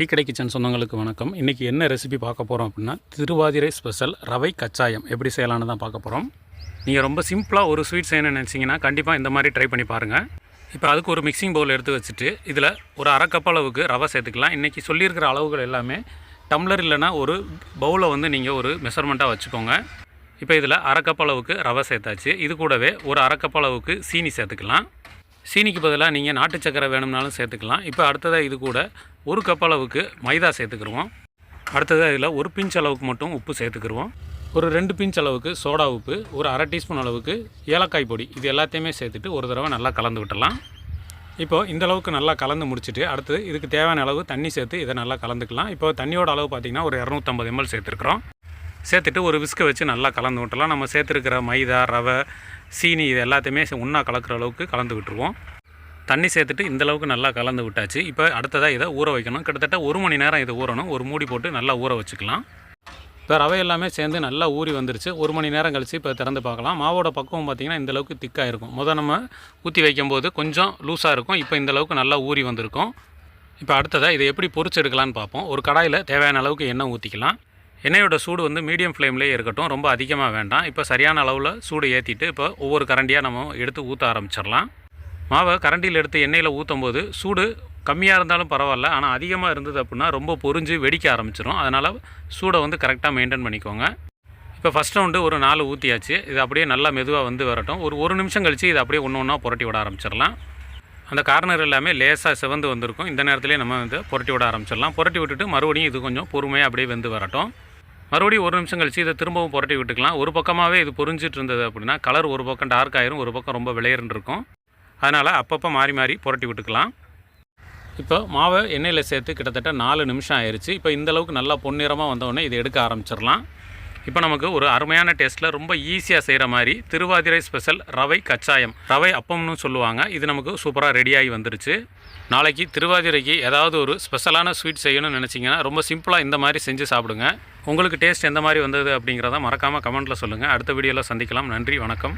Tea கடை kitchen சொந்தங்களுக்கு வணக்கம். இன்றைக்கி என்ன ரெசிபி பார்க்க போகிறோம் அப்படின்னா திருவாதிரை ஸ்பெஷல் ரவை கச்சாயம். எப்படி செய்யலான்னு தான் பார்க்க போகிறோம் நீங்கள் ரொம்ப சிம்பிளாக ஒரு ஸ்வீட் செய்யணும்னு நினச்சிங்கன்னா கண்டிப்பாக இந்த மாதிரி ட்ரை பண்ணி பாருங்கள் இப்போ அதுக்கு ஒரு மிக்சிங் பவுல் எடுத்து வச்சுட்டு இதில் ஒரு அரை கப் அளவுக்கு ரவை சேர்த்துக்கலாம். இன்றைக்கி சொல்லியிருக்கிற அளவுகள் எல்லாமே டம்ளர் இல்லைன்னா ஒரு பவுலை வந்து நீங்கள் ஒரு மெஷர்மெண்ட்டாக வச்சுக்கோங்க. இப்போ இதில் அரை கப் அளவுக்கு ரவை சேர்த்தாச்சு. இது கூடவே ஒரு அரை கப் அளவுக்கு சீனி சேர்த்துக்கலாம். சீனிக்கு பதிலாக நீங்கள் நாட்டு சக்கரை வேணும்னாலும் சேர்த்துக்கலாம். இப்போ அடுத்ததாக இது கூட ஒரு கப் அளவுக்கு மைதா சேர்த்துக்கிருவோம். அடுத்ததாக இதில் ஒரு பிஞ்ச் அளவுக்கு மட்டும் உப்பு சேர்த்துக்கிடுவோம் ஒரு ரெண்டு பிஞ்ச் அளவுக்கு சோடா உப்பு ஒரு அரை டீஸ்பூன் அளவுக்கு ஏலக்காய் பொடி. இது எல்லாத்தையுமே சேர்த்துட்டு ஒரு தடவை நல்லா கலந்து விட்டுடலாம். இப்போ இந்த அளவுக்கு நல்லா கலந்து முடிச்சுட்டு அடுத்து இதுக்கு தேவையான அளவு தண்ணி சேர்த்து இதை நல்லா கலந்துக்கலாம். இப்போ தண்ணியோட அளவு பார்த்திங்கன்னா ஒரு இரநூத்தம்பது எம்எல் சேர்த்துருக்குறோம். சேர்த்துட்டு ஒரு விஸ்கை வச்சு நல்லா கலந்து விட்டுலாம். நம்ம சேர்த்துருக்கிற மைதா ரவை சீனி இது எல்லாத்தையுமே ஒன்றா கலக்கிற அளவுக்கு கலந்து விட்டுருவோம். தண்ணி சேர்த்துட்டு இந்தளவுக்கு நல்லா கலந்து விட்டாச்சு. இப்போ அடுத்ததாக இதை ஊற வைக்கணும். கிட்டத்தட்ட ஒரு மணி நேரம் இதை ஊறணும். ஒரு மூடி போட்டு நல்லா ஊற வச்சுக்கலாம். இப்போ ரவை எல்லாமே சேர்ந்து நல்லா ஊறி வந்துருச்சு. ஒரு மணி நேரம் கழித்து இப்போ திறந்து பார்க்கலாம். மாவோட பக்குவம் பார்த்திங்கன்னா இந்தளவுக்கு திக்காக இருக்கும். முதல் நம்ம ஊற்றி வைக்கும்போது கொஞ்சம் லூஸாக இருக்கும். இப்போ இந்தளவுக்கு நல்லா ஊறி வந்திருக்கும். இப்போ அடுத்ததாக இதை எப்படி பொரிச்சு எடுக்கலான்னு பார்ப்போம். ஒரு கடாயில் தேவையான அளவுக்கு எண்ணெய் ஊற்றிக்கலாம் எண்ணெயோட சூடு வந்து மீடியம் ஃப்ளேம்லேயே இருக்கட்டும் ரொம்ப அதிகமாக வேண்டாம். இப்போ சரியான அளவில் சூடு ஏற்றிட்டு இப்போ ஒவ்வொரு கரண்டியாக நம்ம எடுத்து ஊற்ற ஆரம்பிச்சிடலாம். மாவை கரண்டியில் எடுத்து எண்ணெயில் ஊற்றும் போது சூடு கம்மியாக இருந்தாலும் பரவாயில்ல ஆனால் அதிகமாக இருந்தது அப்படின்னா ரொம்ப பொரிஞ்சு வெடிக்க ஆரம்பிச்சிடும் அதனால் சூடை வந்து கரெக்டாக மெயின்டைன் பண்ணிக்கோங்க. இப்போ ஃபஸ்ட் ரவுண்டு ஒரு நாலு ஊற்றியாச்சு இது அப்படியே நல்லா மெதுவாக வந்து வரட்டும். ஒரு ஒரு நிமிஷம் கழித்து இதை அப்படியே ஒன்று ஒன்றா புரட்டி விட ஆரம்பிச்சிடலாம். அந்த கார்னர் எல்லாமே லேசாக சிவந்து வந்திருக்கும். இந்த நேரத்துலேயே நம்ம வந்து புரட்டி விட ஆரம்பிச்சிடலாம். புரட்டி விட்டுட்டு மறுபடியும் இது கொஞ்சம் பொறுமையாக அப்படியே வெந்து வரட்டும். மறுபடியும் ஒரு நிமிஷம் கழிச்சு இதை திரும்பவும் புரட்டி விட்டுக்கலாம். ஒரு பக்கமாகவே இது பொறிஞ்சிட்டு இருந்தது அப்படின்னா கலர் ஒரு பக்கம் டார்க் ஆயிரும் ஒரு பக்கம் ரொம்ப விளையர்னு இருக்கும் அதனால் அப்பப்போ மாறி மாறி புரட்டி விட்டுக்கலாம். இப்போ மாவை எண்ணெயில் சேர்த்து கிட்டத்தட்ட நாலு நிமிஷம் ஆயிடுச்சு இப்போ இந்தளவுக்கு நல்லா பொன்னிறமாக வந்தோடனே இதை எடுக்க ஆரம்பிச்சிடலாம். இப்போ நமக்கு ஒரு அருமையான டேஸ்ட்டில் ரொம்ப ஈஸியாக செய்கிற மாதிரி திருவாதிரை ஸ்பெஷல் ரவை கச்சாயம். ரவை அப்பம்னு சொல்லுவாங்க. இது நமக்கு சூப்பராக ரெடியாகி வந்துருச்சு. நாளைக்கு திருவாதிரைக்கு ஏதாவது ஒரு ஸ்பெஷலான ஸ்வீட் செய்யணும்னு நினச்சிங்கன்னா ரொம்ப சிம்பிளாக இந்த மாதிரி செஞ்சு சாப்பிடுங்க. உங்களுக்கு டேஸ்ட் எந்த மாதிரி வந்தது அப்படிங்கிறத மறக்காமல் கமெண்ட்டில் சொல்லுங்கள் அடுத்த வீடியோவில் சந்திக்கலாம். நன்றி வணக்கம்.